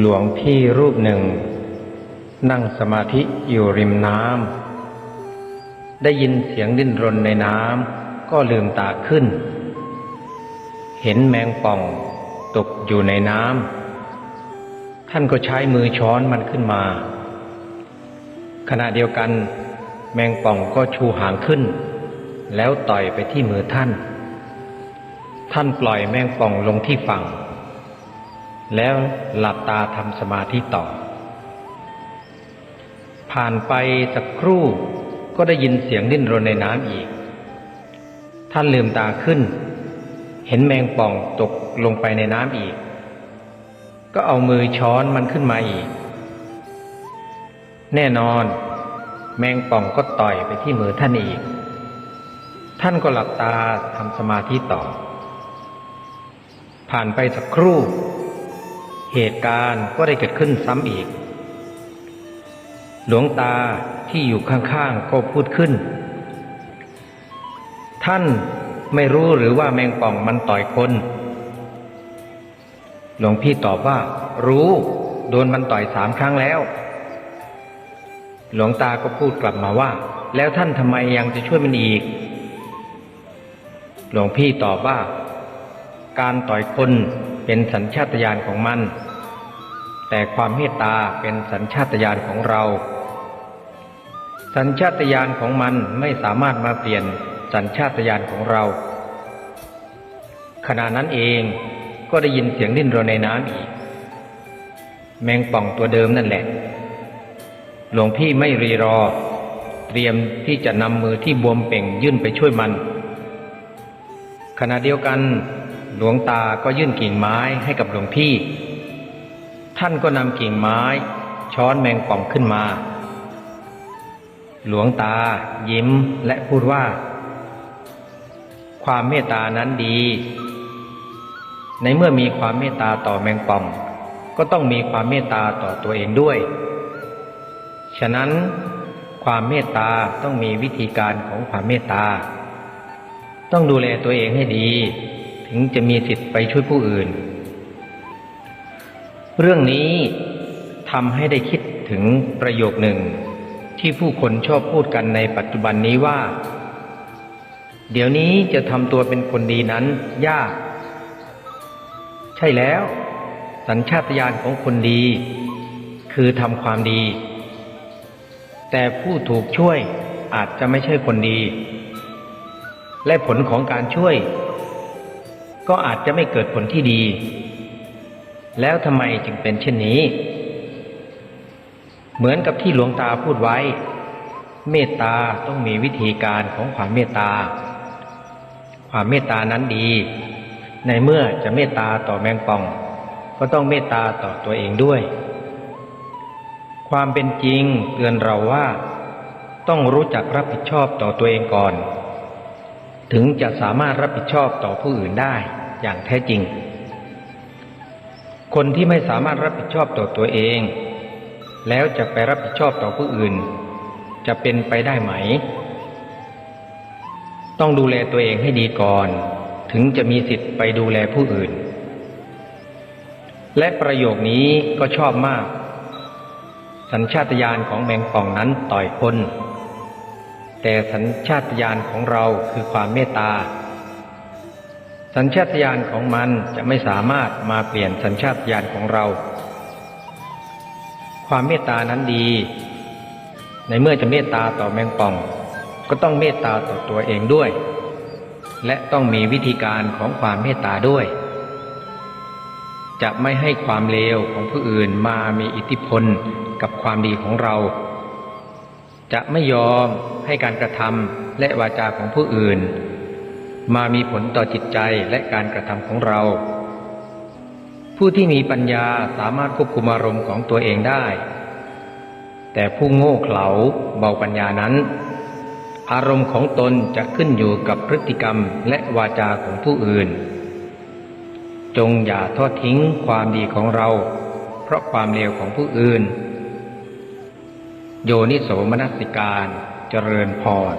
หลวงพี่รูปหนึ่ง นั่งสมาธิอยู่ริมน้ำได้ยินเสียงดิ้นรนในน้ำก็ลืมตาขึ้น เห็นแมงป่องตกอยู่ในน้ำท่านก็ใช้มือช้อนมันขึ้นมา ขณะเดียวกัน แมงป่องก็ชูหางขึ้น แล้วต่อยไปที่มือท่าน ท่านปล่อยแมงป่องลงที่ฝั่ง แล้วหลับตาทำสมาธิต่อ ผ่านไปสักครู่ก็ได้ยินเสียงดิ้นรนในน้ำอีก ท่านลืมตาขึ้น เห็นแมงป่องตกลงไปในน้ำอีก ก็เอามือช้อนมันขึ้นมาอีก แน่นอน แมงป่องก็ต่อยไปที่มือท่านอีก ท่านก็หลับตาทำสมาธิต่อ ผ่านไปสักครู่ เหตุการณ์ก็ได้เกิดขึ้นซ้ำอีก หลวงตาที่อยู่ข้างๆก็พูดขึ้น ท่านไม่รู้หรือว่าแมงป่องมันต่อยคน หลวงพี่ตอบว่า รู้โดนมันต่อยสามครั้งแล้ว หลวงตาก็พูดกลับมาว่า แล้วท่านทำไมยังจะช่วยมันอีก หลวงพี่ตอบว่า การต่อยคน เป็นสัญชาตญาณของมัน แต่ความเมตตาเป็นสัญชาตญาณของเรา สัญชาตญาณของมันไม่สามารถมาเปลี่ยนสัญชาตญาณของเรา ขณะนั้นเองก็ได้ยินเสียงดิ้นรนในน้ำอีก แมงป่องตัวเดิมนั่นแหละ หลวงพี่ไม่รีรอ เตรียมที่จะนำมือที่บวมเป่งยื่นไปช่วยมัน ขณะเดียวกัน หลวงตาก็ยื่นกิ่งไม้ให้กับหลวงพี่ ท่านก็นำกิ่งไม้ ช้อนแมงป่องขึ้นมา หลวงตายิ้มและพูดว่า ความเมตตานั้นดี ในเมื่อมีความเมตตาต่อแมงป่อง ก็ต้องมีความเมตตาต่อตัวเองด้วย ฉะนั้นความเมตตาต้องมีวิธีการของความเมตตา ต้องดูแลตัวเองให้ดี ถึงจะมีสิทธิ์ไปช่วยผู้อื่น เรื่องนี้ทำให้ได้คิดถึงประโยคหนึ่ง ที่ผู้คนชอบพูดกันในปัจจุบันนี้ว่า เดี๋ยวนี้จะทำตัวเป็นคนดีนั้นยาก ใช่แล้ว สัญชาตญาณของคนดี คือทำความดี แต่ผู้ถูกช่วยอาจจะไม่ใช่คนดี และผลของการช่วย ก็อาจจะไม่เกิดผลที่ดี แล้วทำไมจึงเป็นเช่นนี้ เหมือนกับที่หลวงตาพูดไว้ เมตตาต้องมีวิธีการของความเมตตา ความเมตตานั้นดี ในเมื่อจะเมตตาต่อแมงป่อง ก็ต้องเมตตาต่อตัวเองด้วย ความเป็นจริงเตือนเราว่า ต้องรู้จักรับผิดชอบต่อตัวเองก่อน ถึงจะสามารถรับผิดชอบต่อผู้อื่นได้อย่างแท้จริง คนที่ไม่สามารถรับผิดชอบต่อตัวเอง แล้วจะไปรับผิดชอบต่อผู้อื่น จะเป็นไปได้ไหม ต้องดูแลตัวเองให้ดีก่อน ถึงจะมีสิทธิ์ไปดูแลผู้อื่น และประโยคนี้ก็ชอบมาก สัญชาตญาณของแมงป่องนั้นต่อยคน แต่สัญชาตญาณของเราคือความเมตตา สัญชาตญาณของมันจะไม่สามารถมาเปลี่ยนสัญชาตญาณของเรา ความเมตตานั้นดี ในเมื่อจะเมตตาต่อแมงป่อง ก็ต้องเมตตาต่อตัวเองด้วย และต้องมีวิธีการของความเมตตาด้วย จะไม่ให้ความเลวของผู้อื่นมามีอิทธิพลกับความดีของเรา จะไม่ยอมให้การกระทำและวาจาของผู้อื่น มามีผลต่อจิตใจและการกระทำของเรา ผู้ที่มีปัญญาสามารถควบคุมอารมณ์ของตัวเองได้ แต่ผู้โง่เขลาเบาปัญญานั้น อารมณ์ของตนจะขึ้นอยู่กับพฤติกรรมและวาจาของผู้อื่น จงอย่าทอดทิ้งความดีของเรา เพราะความเลวของผู้อื่น โยนิโสมนสิการ เจริญพร